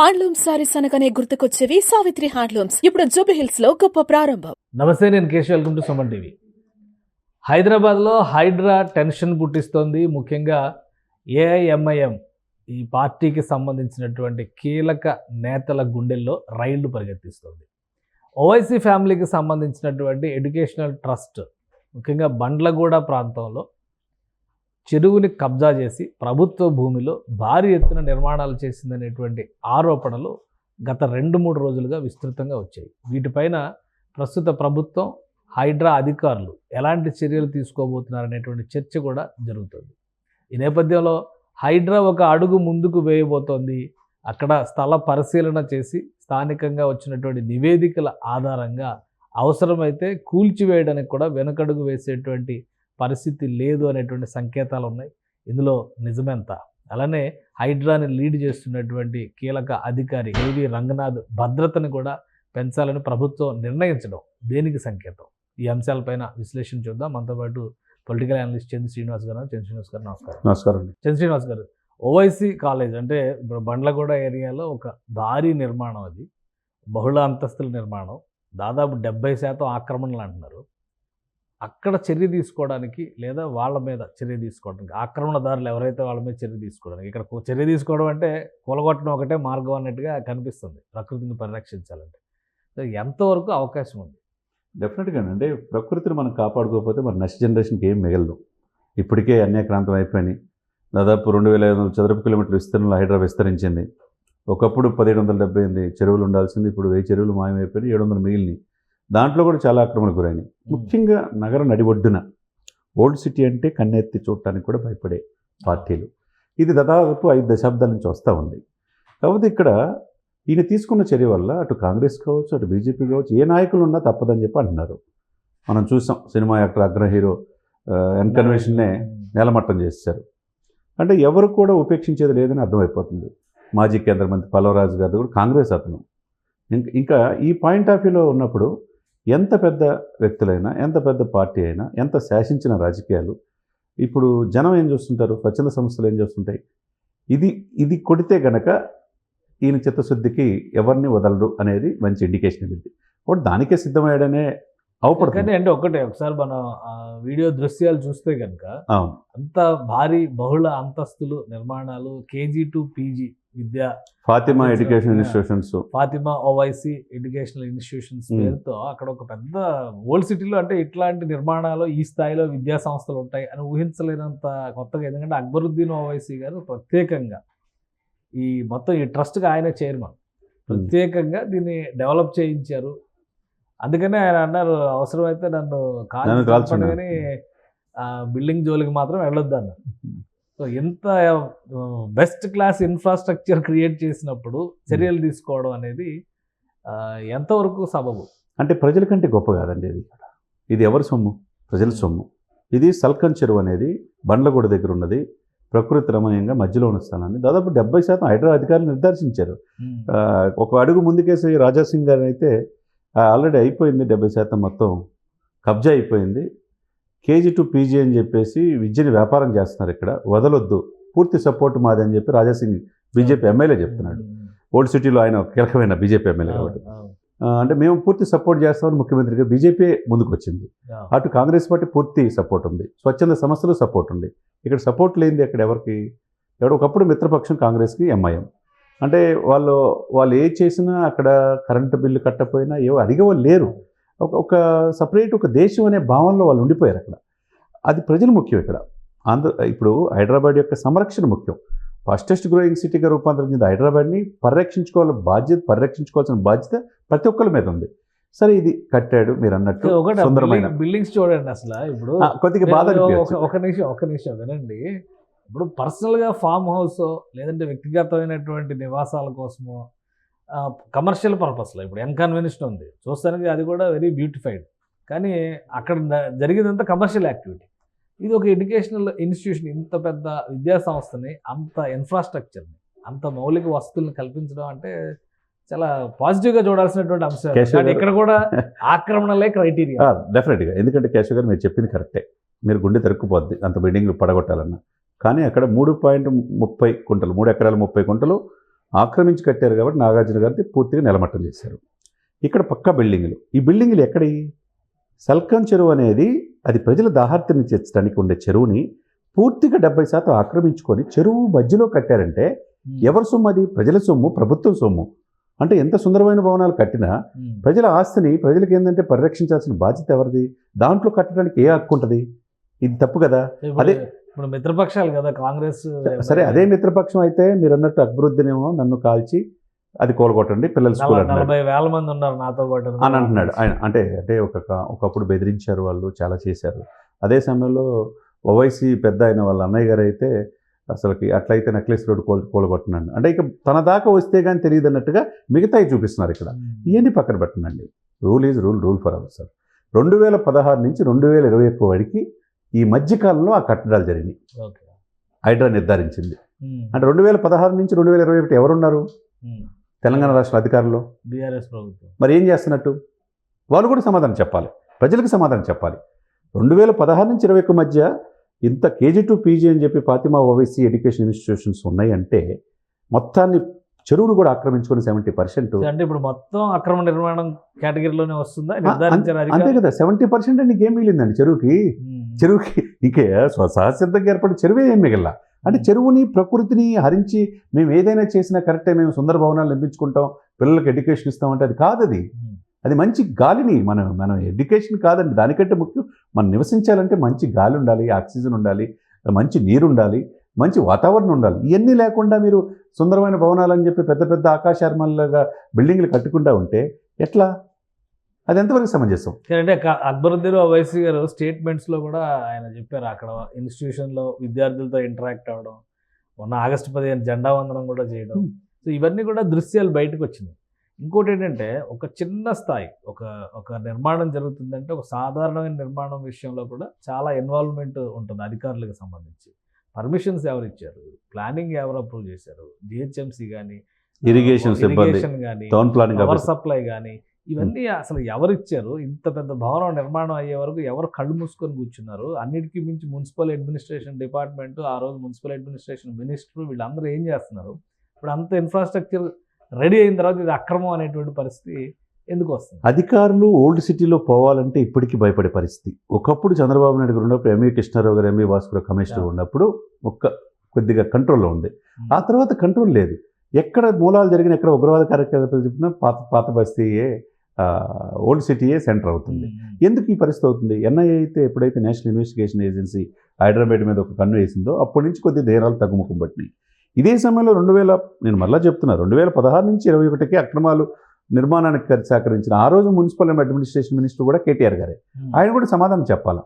Handloom sarees అనగానే గుర్తుకొచ్చేవి. Savitri handlooms. ఇప్పుడు జూబ్లీ హిల్స్లో గొప్ప ప్రారంభం. నమస్తే నేను Keshav. Welcome to Suman TV. హైదరాబాద్లో హైడ్రా టెన్షన్ పుట్టిస్తోంది. ముఖ్యంగా ఏఐఎంఐఎం ఈ పార్టీకి సంబంధించినటువంటి కీలక నేతల గుండెల్లో రైళ్ళు పరిగెత్తిస్తోంది. ఓవైసీ ఫ్యామిలీకి సంబంధించినటువంటి ఎడ్యుకేషనల్ ట్రస్ట్ ముఖ్యంగా బండ్లగూడ ప్రాంతంలో చెరువుని కబ్జా చేసి ప్రభుత్వ భూమిలో భారీ ఎత్తున నిర్మాణాలు చేసిందనేటువంటి ఆరోపణలు గత రెండు మూడు రోజులుగా విస్తృతంగా వచ్చాయి. వీటిపైన ప్రస్తుత ప్రభుత్వం హైడ్రా అధికారులు ఎలాంటి చర్యలు తీసుకోబోతున్నారనేటువంటి చర్చ కూడా జరుగుతుంది. ఈ నేపథ్యంలో హైడ్రా ఒక అడుగు ముందుకు వేయబోతోంది. అక్కడ స్థల పరిశీలన చేసి స్థానికంగా వచ్చినటువంటి నివేదికల ఆధారంగా అవసరమైతే కూల్చివేయడానికి కూడా వెనకడుగు వేసేటువంటి పరిస్థితి లేదు అనేటువంటి సంకేతాలు ఉన్నాయి. ఇందులో నిజమెంత అలానే హైడ్రాని లీడ్ చేస్తున్నటువంటి కీలక అధికారి ఏవి రంగనాథ్ భద్రతని కూడా పెంచాలని ప్రభుత్వం నిర్ణయించడం దేనికి సంకేతం? ఈ అంశాలపైన విశ్లేషణ చూద్దాం. మనతో పాటు పొలిటికల్ అనలిస్ట్ చంద్ర శ్రీనివాస్ గారు చంద్ర శ్రీనివాస్ గారు నమస్కారం. నమస్కారం చంద్ర శ్రీనివాస్ గారు ఓవైసీ కాలేజ్ అంటే ఇప్పుడు బండ్లగూడ ఏరియాలో ఒక భారీ నిర్మాణం అది. బహుళ అంతస్తుల నిర్మాణం. దాదాపు డెబ్బై శాతం ఆక్రమణలు అంటున్నారు. అక్కడ చర్య తీసుకోవడానికి లేదా వాళ్ళ మీద చర్య తీసుకోవడానికి ఆక్రమణదారులు ఎవరైతే వాళ్ళ మీద చర్య తీసుకోవడానికి ఇక్కడ చర్య తీసుకోవడం అంటే కూలగొట్టడం ఒకటే మార్గం అన్నట్టుగా కనిపిస్తుంది ప్రకృతిని పరిరక్షించాలంటే. ఎంతవరకు అవకాశం ఉంది? డెఫినెట్గా అంటే ప్రకృతిని మనం కాపాడుకోకపోతే మన నెక్స్ట్ జనరేషన్కి ఏం మిగలదు. ఇప్పటికే అన్యాక్రాంతం అయిపోయినాయి. దాదాపు రెండు వేల ఐదు వందల చదరపు కిలోమీటర్ల విస్తీర్ణంలో హైడ్రా విస్తరించింది. ఒకప్పుడు పదిహేడు వందల డెబ్బై ఎనిమిది చెరువులు ఉండాల్సింది ఇప్పుడు వెయ్యి చెరువులు మాయమైపోయినాయి ఏడు వందల మిగిలినాయి. దాంట్లో కూడా చాలా ఆక్రమణకు గురైనాయి. ముఖ్యంగా నగర నడిబొడ్డున ఓల్డ్ సిటీ అంటే కన్నెత్తి చూడటానికి కూడా భయపడే పార్టీలు. ఇది దాదాపు ఐదు దశాబ్దాల నుంచి వస్తూ ఉంది. కాకపోతే ఇక్కడ ఈయన తీసుకున్న చర్య వల్ల అటు కాంగ్రెస్ కావచ్చు అటు బీజేపీ కావచ్చు ఏ నాయకులు ఉన్నా తప్పదని చెప్పి అంటున్నారు. మనం చూసాం సినిమా యాక్టర్ అగ్ర హీరో ఎన్కన్వెన్షన్నే నేలమట్టం చేశారు అంటే ఎవరు కూడా ఉపేక్షించేది లేదని అర్థమైపోతుంది. మాజీ కేంద్ర మంత్రి పల్లవరాజు గారు కూడా కాంగ్రెస్ అతను. ఇంక- ఇంకా ఈ పాయింట్ ఆఫ్ వ్యూలో ఉన్నప్పుడు ఎంత పెద్ద వ్యక్తులైనా ఎంత పెద్ద పార్టీ అయినా ఎంత శాసించిన రాజకీయాలు ఇప్పుడు జనం ఏం చూస్తుంటారు? స్వచ్ఛంద సంస్థలు ఏం చేస్తుంటాయి? ఇది ఇది కొడితే గనక ఈయన చిత్తశుద్ధికి ఎవరిని వదలరు అనేది మంచి ఇండికేషన్ ఇది కాబట్టి దానికే సిద్ధమయ్యాడనే అవపడుతుంది. అంటే ఒకటే ఒకసారి మనం వీడియో దృశ్యాలు చూస్తే కనుక అంత భారీ బహుళ అంతస్తులు నిర్మాణాలు KG to PG Vidya Fatima education. Institutions Fatima Owaisi educational institutions. పేరుతో అక్కడ ఒక పెద్ద ఓల్డ్ సిటీలో అంటే ఇట్లాంటి నిర్మాణాలు ఈ స్థాయిలో విద్యా సంస్థలు ఉంటాయి అని ఊహించలేనంత కొత్తగా ఎందుకంటే అక్బరుద్దీన్ ఓవైసీ గారు ప్రత్యేకంగా ఈ మొత్తం ఈ ట్రస్ట్కి ఆయన చైర్మన్ ప్రత్యేకంగా దీన్ని డెవలప్ చేయించారు అందుకనే ఆయన అన్నారు అవసరమైతే నన్ను నన్ను కాల్చి కాల్చండి. కానీ ఆ బిల్డింగ్ జోలికి మాత్రం వెళ్ళొద్దు అన్నారు సో ఎంత బెస్ట్ క్లాస్ ఇన్ఫ్రాస్ట్రక్చర్ క్రియేట్ చేసినప్పుడు చర్యలు తీసుకోవడం అనేది ఎంతవరకు సబబు? అంటే ప్రజల కంటే గొప్ప కాదండి ఇది ఇది ఎవరి సొమ్ము? ప్రజల సొమ్ము. ఇది సల్కన్ చెరువు అనేది బండ్లగూడ దగ్గర ఉన్నది. ప్రకృతి రమణీయంగా మధ్యలో ఉన్న స్థలాన్ని దాదాపు డెబ్బై శాతం హైదరాబాద్ అధికారులు నిర్దేశించారు. ఆ, ఒక అడుగు ముందుకేసి రాజాసింగ్ గారు అయితే ఆల్రెడీ అయిపోయింది డెబ్బై శాతం మొత్తం. కబ్జా అయిపోయింది. కేజీ టు పీజీ అని చెప్పేసి విద్యని వ్యాపారం చేస్తున్నారు ఇక్కడ. వదలొద్దు. పూర్తి సపోర్ట్ మాది అని చెప్పి రాజాసింగ్ బీజేపీ ఎమ్మెల్యే చెప్తున్నాడు. ఓల్డ్ సిటీలో ఆయన కీలకమైన బీజేపీ ఎమ్మెల్యే కాబట్టి. అంటే మేము పూర్తి సపోర్ట్ చేస్తామని ముఖ్యమంత్రిగా బీజేపీ ముందుకు వచ్చింది. అటు కాంగ్రెస్ పార్టీ పూర్తి సపోర్ట్ ఉంది. స్వచ్ఛంద సంస్థలు సపోర్ట్ ఉంది. ఇక్కడ సపోర్ట్ లేనిది అక్కడ ఎవరికి? ఎవడు ఒకప్పుడు మిత్రపక్షం కాంగ్రెస్కి ఎంఐఎం. అంటే వాళ్ళు వాళ్ళు ఏ చేసినా అక్కడ కరెంటు బిల్లు కట్టపోయినా ఏవో అడిగే వాళ్ళు లేరు. ఒక ఒక సపరేట్ ఒక దేశం అనే భావనలో వాళ్ళు ఉండిపోయారు అక్కడ. అది ప్రజలు ముఖ్యం ఇక్కడ. ఆంధ్ర ఇప్పుడు హైదరాబాద్ యొక్క సంరక్షణ ముఖ్యం. ఫాస్టెస్ట్ గ్రోయింగ్ సిటీగా రూపాంతరించింది హైదరాబాద్ని పరిరక్షించుకోవాలి బాధ్యత పరిరక్షించుకోవాల్సిన బాధ్యత ప్రతి ఒక్కరి మీద ఉంది. సరే ఇది కట్టాడు మీరు అన్నట్టు సుందరమైన బిల్డింగ్- బిల్డింగ్స్ చూడండి అసలు. ఇప్పుడు కొద్దిగా బాధ ఒక నిమిషం ఒక నిమిషం వినండి. ఇప్పుడు పర్సనల్గా ఫామ్ హౌస్ లేదంటే వ్యక్తిగతమైనటువంటి నివాసాల కోసమో కమర్షియల్ పర్పస్లో ఇప్పుడు ఎన్కన్వెన్షన్ ఉంది. చూస్తానికి అది కూడా వెరీ బ్యూటిఫైడ్ కానీ అక్కడ జరిగేదంతా కమర్షియల్ యాక్టివిటీ ఇది ఒక ఎడ్యుకేషనల్ ఇన్స్టిట్యూషన్ ఇంత పెద్ద విద్యా సంస్థని అంత ఇన్ఫ్రాస్ట్రక్చర్ని అంత మౌలిక వసతుల్ని కల్పించడం అంటే చాలా పాజిటివ్గా చూడాల్సినటువంటి అంశం ఇక్కడ కూడా ఆక్రమణలే క్రైటీరియా డెఫినెట్గా ఎందుకంటే కేశవ్ గారు మీరు చెప్పింది కరెక్టే మీరు గుండె తెరుక్కుపోద్ది అంత బిల్డింగ్లు పడగొట్టాలన్నా. కానీ అక్కడ మూడు పాయింట్ ముప్పై కుంటలు మూడు ఎకరాల ముప్పై కుంటలు ఆక్రమించి కట్టారు కాబట్టి నాగార్జున గారిని పూర్తిగా నిలమట్టం చేశారు. ఇక్కడ పక్క బిల్డింగులు. ఈ బిల్డింగులు ఎక్కడి? సల్కం చెరువు అనేది అది ప్రజల దాహార్తిని తీర్చడానికి ఉండే చెరువుని పూర్తిగా డెబ్బై శాతం ఆక్రమించుకొని చెరువు మధ్యలో కట్టారంటే ఎవరి సొమ్ము అది? ప్రజల సొమ్ము ప్రభుత్వం సొమ్ము. అంటే ఎంత సుందరమైన భవనాలు కట్టినా. ప్రజల ఆస్తిని ప్రజలకు ఏంటంటే పరిరక్షించాల్సిన బాధ్యత ఎవరిది? దాంట్లో కట్టడానికి ఏ హక్కు ఉంటుంది? ఇది తప్పు కదా? అదే- ఇప్పుడు మిత్రపక్షాలు కదా కాంగ్రెస్ సరే అదే మిత్రపక్షం అయితే మీరు అన్నట్టు అక్బరుద్దీనేమో నన్ను కాల్చి అది కోలుకొట్టండి పిల్లల స్కూల్ నలభై- వేల మంది ఉన్నారు నాతో పాటు అని అంటున్నాడు. ఆయన అంటే అంటే ఒక ఒకప్పుడు బెదిరించారు వాళ్ళు చాలా చేశారు. అదే సమయంలో ఓవైసీ పెద్ద అయిన వాళ్ళ అన్నయ్య గారు అయితే అసలుకి అట్లయితే నెక్లెస్ రోడ్ కోల్ కోలుకొట్టున్నాడు అంటే ఇక తన దాకా వస్తే కానీ తెలియదు అన్నట్టుగా మిగతాయి చూపిస్తున్నారు ఇక్కడ. ఇవన్నీ పక్కన పెట్టండి rule is rule rule for our sir. రెండు వేల పదహారు నుంచి రెండు వేల ఇరవై ఒక్క వరకు ఈ మధ్యకాలంలో ఆ కట్టడాలు జరిగినాయి. హైడ్రా నిర్ధారించింది. అంటే రెండు వేల పదహారు నుంచి రెండు వేల ఇరవై ఒకటి ఎవరున్నారు. తెలంగాణ రాష్ట్ర అధికారులు. బీఆర్ఎస్ ప్రభుత్వం. మరి ఏం చేస్తున్నట్టు? వాళ్ళు కూడా సమాధానం చెప్పాలి. ప్రజలకు సమాధానం చెప్పాలి. రెండు వేల పదహారు నుంచి ఇరవై ఒక్క మధ్య ఇంత కేజీ టు పీజీ అని చెప్పి ఫాతిమా ఓవైసీ ఎడ్యుకేషన్ ఇన్స్టిట్యూషన్స్ ఉన్నాయంటే మొత్తాన్ని చెరువును కూడా ఆక్రమించుకుని సెవెంటీ పర్సెంట్ అంటే ఇప్పుడు మొత్తం అక్రమ నిర్మాణం కేటగిరీలోనే వస్తుందా? అంతే? కదా. సెవెంటీ పర్సెంట్ నీకు మిగిలిందండి చెరువుకి. చెరువుకి ఇంకే స్వ- సహసిద్ధంగా ఏర్పడి చెరువే ఏం మిగిలిన? అంటే చెరువుని ప్రకృతిని హరించి మేము ఏదైనా చేసినా కరెక్టే మేము సుందర భవనాలు నిర్మించుకుంటాం పిల్లలకి ఎడ్యుకేషన్ ఇస్తామంటే అది కాదు అది. అది మంచి గాలిని మనం మనం ఎడ్యుకేషన్ కాదండి. దానికంటే ముఖ్యం మనం నివసించాలంటే మంచి గాలి ఉండాలి ఆక్సిజన్ ఉండాలి మంచి నీరు ఉండాలి మంచి వాతావరణం ఉండాలి. ఇవన్నీ లేకుండా మీరు సుందరమైన భవనాలు అని చెప్పి పెద్ద పెద్ద ఆకాశార్మల్లాగా బిల్డింగ్లు కట్టుకుంటా ఉంటే ఎట్లా? అది ఎంతవరకు సమంజసం? అంటే అక్బరుద్దీన్ ఓవైసీ గారు స్టేట్మెంట్స్లో కూడా ఆయన చెప్పారు అక్కడ ఇన్స్టిట్యూషన్లో విద్యార్థులతో ఇంటరాక్ట్ అవ్వడం మొన్న ఆగస్టు పదిహేను జెండా వందనం కూడా చేయడం. సో ఇవన్నీ కూడా దృశ్యాలు బయటకు వచ్చినాయి. ఇంకోటి ఏంటంటే ఒక చిన్న స్థాయి ఒక ఒక నిర్మాణం జరుగుతుందంటే ఒక సాధారణమైన నిర్మాణం విషయంలో కూడా చాలా ఇన్వాల్వ్మెంట్ ఉంటుంది అధికారులకు సంబంధించి. పర్మిషన్స్ ఎవరు ఇచ్చారు? ప్లానింగ్ ఎవరు అప్రూవ్ చేశారు? జిహెచ్ఎంసీ కానీ ఇరిగేషన్ ఇరిగేషన్ కానీ పవర్ సప్లై కానీ ఇవన్నీ అసలు ఎవరు ఇచ్చారు ఇంత పెద్ద భవనం నిర్మాణం అయ్యే వరకు ఎవరు కళ్ళు మూసుకొని కూర్చున్నారు? అన్నిటికీ మించి మున్సిపల్ అడ్మినిస్ట్రేషన్ డిపార్ట్మెంట్ ఆ రోజు మున్సిపల్ అడ్మినిస్ట్రేషన్ మినిస్టర్ వీళ్ళందరూ ఏం చేస్తున్నారు? ఇప్పుడు అంత ఇన్ఫ్రాస్ట్రక్చర్ రెడీ అయిన తర్వాత ఇది అక్రమం అనేటువంటి పరిస్థితి ఎందుకు వస్తుంది? అధికారులు ఓల్డ్ సిటీలో పోవాలంటే ఇప్పటికీ భయపడే పరిస్థితి. ఒకప్పుడు చంద్రబాబు నాయుడు గారు ఉన్నప్పుడు ఎంఏ కృష్ణారావు గారు ఎంఏ భాస్కర్ కమిషనర్. ఉన్నప్పుడు ఒక్క కొద్దిగా కంట్రోల్లో ఉంది ఆ తర్వాత కంట్రోల్ లేదు. ఎక్కడ మూలాలు జరిగిన ఎక్కడ ఉగ్రవాద కార్యకలాపాలు చెప్పినా పాత పాత బస్తీయే ఓల్డ్ సిటీయే సెంటర్ అవుతుంది. ఎందుకు ఈ పరిస్థితి అవుతుంది? ఎన్ఐఏ అయితే ఎప్పుడైతే నేషనల్ ఇన్వెస్టిగేషన్ ఏజెన్సీ హైదరాబాద్ మీద ఒక కన్ను వేసిందో అప్పటి నుంచి కొద్ది ధైర్యాలు తగ్గుముఖం పట్టినాయి. ఇదే సమయంలో రెండు వేల నేను మళ్ళీ చెప్తున్నా రెండు వేల పదహారు నుంచి ఇరవై ఒకటికి అక్రమాలు నిర్మాణానికి సహకరించిన ఆ రోజు మున్సిపల్ అండ్ అడ్మినిస్ట్రేషన్ మినిస్టర్ కూడా కేటీఆర్ గారే. ఆయన కూడా సమాధానం చెప్పాలి.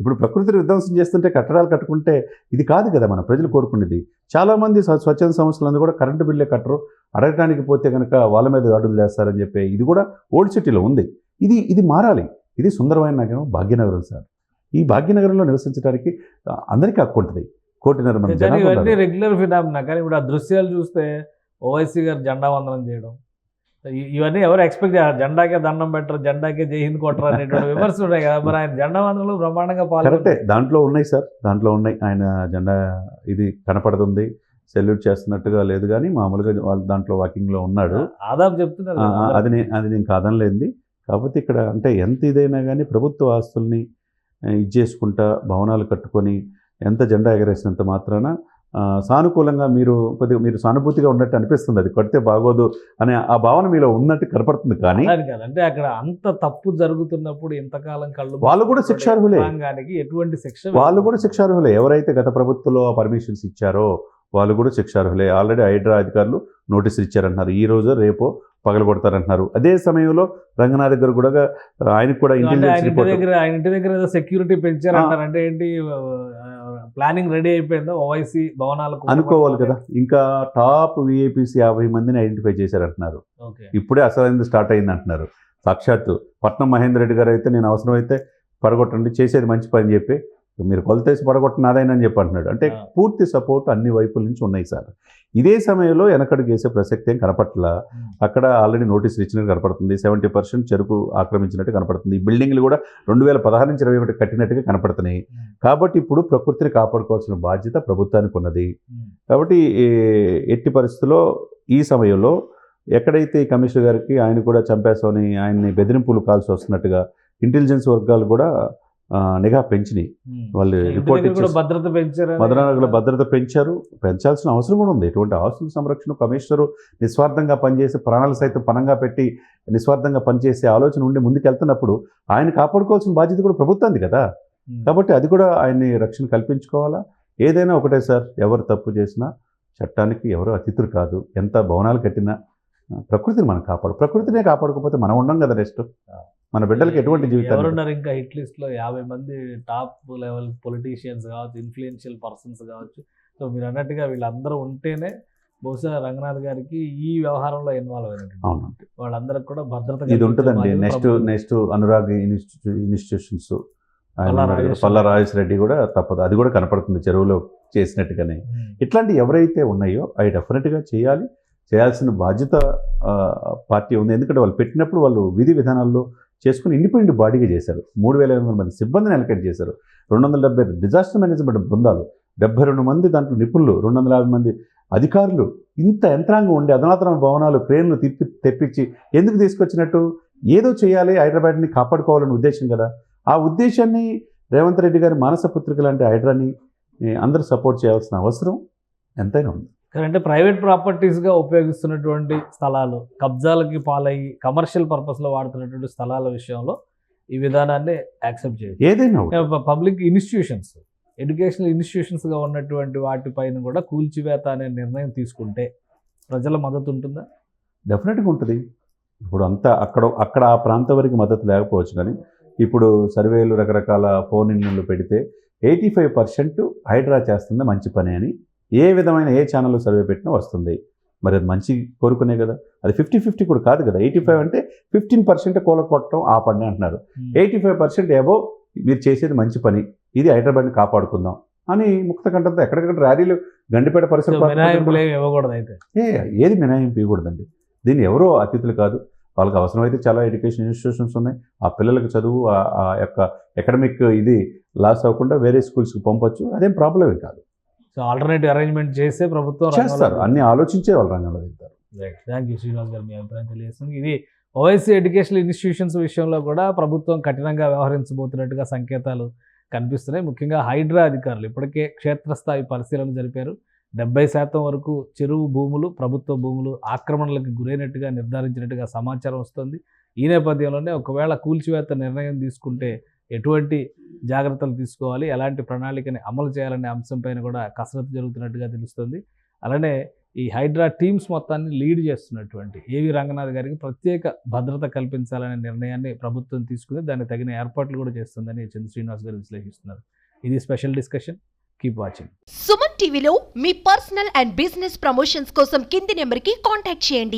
ఇప్పుడు ప్రకృతిని విధ్వంసం చేస్తుంటే కట్టడాలు కట్టుకుంటే ఇది కాదు కదా మన ప్రజలు కోరుకునేది. చాలామంది స్వ- స్వచ్ఛంద సంస్థలందరూ కూడా కరెంటు బిల్లే కట్టరు. అడగటానికి పోతే కనుక వాళ్ళ మీద దాడులు చేస్తారని చెప్పి ఇది కూడా ఓల్డ్ సిటీలో ఉంది. ఇది ఇది మారాలి. ఇది సుందరమైన నగరం భాగ్యనగరం సార్. ఈ భాగ్యనగరంలో నివసించడానికి అందరికీ హక్కు ఉంటుంది. కోటిన్నర మంది ఇవన్నీ ఉన్నారు. రెగ్యులర్ ఫినామినా కానీ ఇప్పుడు ఆ దృశ్యాలు చూస్తే ఓవైసీ గారు జెండా వందనం చేయడం ఇవన్నీ ఎవరు ఎక్స్పెక్ట్ చేయాలి జెండాకే దండం పెట్టరు జెండాకే జై హింద్ కొట్టరు అనేటువంటి విమర్శలు ఉన్నాయి కదా. మరి ఆయన జెండా వందనంలో బ్రహ్మాండంగా పాల్గొంటారు దాంట్లో ఉన్నాయి సార్. దాంట్లో ఉన్నాయి. ఆయన జెండా ఇది కనపడుతుంది సెల్యూట్ చేస్తున్నట్టుగా లేదు కానీ మామూలుగా వాళ్ళు దాంట్లో వాకింగ్లో ఉన్నాడు. ఆదాబ్ చెప్తున్నారు. అది నేను అది నేను కాదనలేంది. కాకపోతే ఇక్కడ అంటే ఎంత ఇదైనా కానీ ప్రభుత్వ ఆస్తుల్ని ఆ, ఇది చేసుకుంటా భవనాలు కట్టుకొని ఎంత జెండా ఎగరేసినంత మాత్రాన సానుకూలంగా మీరు కొద్దిగా మీరు సానుభూతిగా ఉన్నట్టు అనిపిస్తుంది. అది కడితే బాగోదు అనే ఆ భావన మీలో ఉన్నట్టు కనపడుతుంది కానీ కాదు. అంటే అక్కడ అంత తప్పు జరుగుతున్నప్పుడు ఇంతకాలం కళ్ళు వాళ్ళు కూడా శిక్షార్హులే. ఎటువంటి శిక్ష వాళ్ళు కూడా శిక్షార్హులే. ఎవరైతే గత ప్రభుత్వంలో పర్మిషన్స్ ఇచ్చారో వాళ్ళు కూడా శిక్షార్హులే. ఆల్రెడీ హైడ్రా అధికారులు నోటీసులు ఇచ్చారంటున్నారు. ఈ రోజు రేపో పగలగొడతారంటున్నారు అదే సమయంలో రంగనాథ్ దగ్గర కూడా ఆయనకు కూడా ఇంటెలిజెన్స్ ఇంటి దగ్గర ఆయన ఇంటి దగ్గర సెక్యూరిటీ పెంచారంటారు అంటే ఏంటి ప్లానింగ్ రెడీ అయిపోయిందో? ఓవైసీ భవనాలకు అనుకోవాలి కదా. ఇంకా టాప్ విఐపీస్ యాభై మందిని ఐడెంటిఫై చేశారంటున్నారు. ఇప్పుడే అసలైంది స్టార్ట్ అయింది అంటున్నారు సాక్షాత్తు పట్నం మహేందర్ రెడ్డి గారు అయితే నేను అవసరమైతే పడగొట్టండి చేసేది మంచి పని చెప్పి మీరు కొలతేసి పడగొట్టిన ఆదాయని అని చెప్పి అంటున్నాడు. అంటే. పూర్తి సపోర్ట్ అన్ని వైపుల నుంచి ఉన్నాయి సార్. ఇదే సమయంలో వెనకడుగు వేసే ప్రసక్తి ఏం కనపట్ల? అక్కడ ఆల్రెడీ నోటీసులు ఇచ్చినట్టు కనపడుతుంది. సెవెంటీ పర్సెంట్ చెరుకు ఆక్రమించినట్టు కనపడుతుంది. ఈ బిల్డింగ్లు కూడా రెండు వేల పదహారు నుంచి ఇరవై ఒకటి కట్టినట్టుగా కనపడుతున్నాయి. కాబట్టి ఇప్పుడు ప్రకృతిని కాపాడుకోవాల్సిన బాధ్యత ప్రభుత్వానికి ఉన్నది. కాబట్టి ఎట్టి పరిస్థితుల్లో ఈ సమయంలో ఎక్కడైతే కమిషనర్ గారికి ఆయన కూడా చంపేస్తామని ఆయన్ని బెదిరింపులు కాల్సి వస్తున్నట్టుగా ఇంటెలిజెన్స్ వర్గాలు కూడా నిఘా పెంచినాయి. వాళ్ళు రిపోర్ట్ భద్రత పెంచారు భద్రత పెంచారు. పెంచాల్సిన అవసరం కూడా ఉంది. ఎటువంటి ఆస్తుల సంరక్షణ కమిషనరు నిస్వార్థంగా పనిచేసి ప్రాణాలు సైతం పణంగా పెట్టి నిస్వార్థంగా పనిచేసే ఆలోచన ఉండి ముందుకెళ్తున్నప్పుడు ఆయన కాపాడుకోవాల్సిన బాధ్యత కూడా ప్రభుత్వానికి కదా. కాబట్టి అది కూడా ఆయన్ని రక్షణ కల్పించుకోవాలా? ఏదైనా ఒకటే సార్ ఎవరు తప్పు చేసినా చట్టానికి ఎవరు అతిథులు కాదు. ఎంత భవనాలు కట్టినా ప్రకృతిని మనం కాపాడు ప్రకృతినే కాపాడుకోకపోతే మనం ఉండం కదా నెక్స్ట్. మన బిడ్డలకి ఎటువంటి జీవితాలు ఎవరున్నారు ఇంకా హిట్ లిస్ట్లో? యాభై మంది టాప్ లెవెల్ పొలిటీషియన్స్ కావచ్చు ఇన్ఫ్లుయెన్షియల్ పర్సన్స్ కావచ్చు. సో మీరు అన్నట్టుగా వీళ్ళందరూ ఉంటేనే బహుశా రంగనాథ్ గారికి ఈ వ్యవహారంలో ఇన్వాల్వ్ అయినట్టు. వాళ్ళందరికి కూడా భద్రత ఇది ఉంటుందండి. Next. Next Anurag institute institutions Palla Rajeshwara Reddy. కూడా తప్పదు. అది కూడా కనపడుతుంది చెరువులో చేసినట్టుగానే. ఇట్లాంటి ఎవరైతే ఉన్నాయో అవి డెఫినెట్గా చేయాలి. చేయాల్సిన బాధ్యత పార్టీ ఉంది. ఎందుకంటే వాళ్ళు పెట్టినప్పుడు వాళ్ళు విధి విధానాల్లో చేసుకుని ఇండిపెండెంట్ బాడీగా చేశారు. మూడు వేల ఐదు వందల మంది సిబ్బందిని అలకేట్ చేశారు. రెండు వందల డెబ్బై డిజాస్టర్ మేనేజ్మెంట్ బృందాలు డెబ్బై రెండు మంది దాంట్లో నిపుణులు రెండు వందల యాభై మంది అధికారులు ఇంత యంత్రాంగం ఉండి అధునాతన భవనాలు క్రేన్లు తిప్పి తెప్పించి ఎందుకు తీసుకొచ్చినట్టు? ఏదో చేయాలి హైదరాబాద్ని కాపాడుకోవాలనే ఉద్దేశం కదా. ఆ ఉద్దేశాన్ని రేవంత్ రెడ్డి గారి మానస పుత్రిక లాంటి హైడ్రాని అందరూ సపోర్ట్ చేయాల్సిన అవసరం ఎంతైనా ఉంది. అంటే ప్రైవేట్ ప్రాపర్టీస్గా ఉపయోగిస్తున్నటువంటి స్థలాలు కబ్జాలకి పాలయ్యి కమర్షియల్ పర్పస్లో వాడుతున్నటువంటి స్థలాల విషయంలో ఈ విధానాన్ని యాక్సెప్ట్ చేయదు ఏదైనా. పబ్లిక్ ఇన్స్టిట్యూషన్స్ ఎడ్యుకేషనల్ ఇన్స్టిట్యూషన్స్గా ఉన్నటువంటి వాటిపైన కూడా కూల్చివేత అనే నిర్ణయం తీసుకుంటే ప్రజల మద్దతు ఉంటుందా? డెఫినెట్గా ఉంటుంది. ఇప్పుడు అంతా అక్కడ అక్కడ ఆ ప్రాంతం వరకు మద్దతు లేకపోవచ్చు కానీ ఇప్పుడు సర్వేలు రకరకాల ఫోన్ ఇన్లు పెడితే ఎయిటీ ఫైవ్ పర్సెంట్ హైడ్రా చేస్తుంది మంచి పని అని ఏ విధమైన ఏ ఛానల్లో సర్వే పెట్టినా వస్తుంది. మరి అది మంచి కోరుకునే కదా. అది ఫిఫ్టీ ఫిఫ్టీ కూడా కాదు కదా. ఎయిటీ ఫైవ్ అంటే ఫిఫ్టీన్ పర్సెంట్ కూల కొట్టడం ఆపండి అంటున్నారు. ఎయిటీ ఫైవ్ పర్సెంట్ ఏవో మీరు చేసేది మంచి పని. ఇది హైదరాబాద్ని కాపాడుకుందాం అని ముక్త కంఠంతో ఎక్కడికక్కడ ర్యాలీలు గండిపేట పరిసర ఏ ఏది మినహాయింపు ఇవ్వకూడదండి. దీన్ని ఎవరో అతిథులు కాదు. వాళ్ళకి అవసరమైతే చాలా ఎడ్యుకేషన్ ఇన్స్టిట్యూషన్స్ ఉన్నాయి. ఆ పిల్లలకు చదువు ఆ- యొక్క ఎకడమిక్ ఇది లాస్ అవ్వకుండా వేరే స్కూల్స్కి పంపొచ్చు. అదేం ప్రాబ్లమే కాదు. సో ఆల్టర్నేటివ్ అరేంజ్మెంట్ చేస్తే ప్రభుత్వం చేస్తారు. అన్ని ఆలోచించే వాళ్ళు రంగంలో దిగుతారు. థ్యాంక్ యూ శ్రీనివాస్ గారు. మీ అభిప్రాయం తెలియజేస్తుంది ఇది ఓవైసీ ఎడ్యుకేషనల్ ఇన్స్టిట్యూషన్స్ విషయంలో కూడా ప్రభుత్వం కఠినంగా వ్యవహరించబోతున్నట్టుగా సంకేతాలు కనిపిస్తున్నాయి. ముఖ్యంగా హైడ్రా అధికారులు ఇప్పటికే క్షేత్రస్థాయి పరిశీలన జరిపారు. డెబ్బై శాతం వరకు చెరువు భూములు ప్రభుత్వ భూములు ఆక్రమణలకు గురైనట్టుగా నిర్ధారించినట్టుగా సమాచారం వస్తుంది. ఈ నేపథ్యంలోనే ఒకవేళ కూల్చివేత నిర్ణయం తీసుకుంటే ఎటువంటి జాగ్రత్తలు తీసుకోవాలి? ఎలాంటి ప్రణాళికని అమలు చేయాలనే అంశంపైన కూడా కసరత్తు జరుగుతున్నట్టుగా తెలుస్తుంది. అలానే ఈ హైడ్రా టీమ్స్ మొత్తాన్ని లీడ్ చేస్తున్నటువంటి ఏవి రంగనాథ్ గారికి ప్రత్యేక భద్రత కల్పించాలనే నిర్ణయాన్ని ప్రభుత్వం తీసుకుని దానికి తగిన ఏర్పాట్లు కూడా చేస్తుందని చంద్ర శ్రీనివాస్ గారు విశ్లేషిస్తున్నారు. ఇది special discussion. Keep watching. Suman టీవీలో మీ పర్సనల్ అండ్ బిజినెస్ ప్రమోషన్స్ కోసం కింది నెంబర్కి కాంటాక్ట్ చేయండి.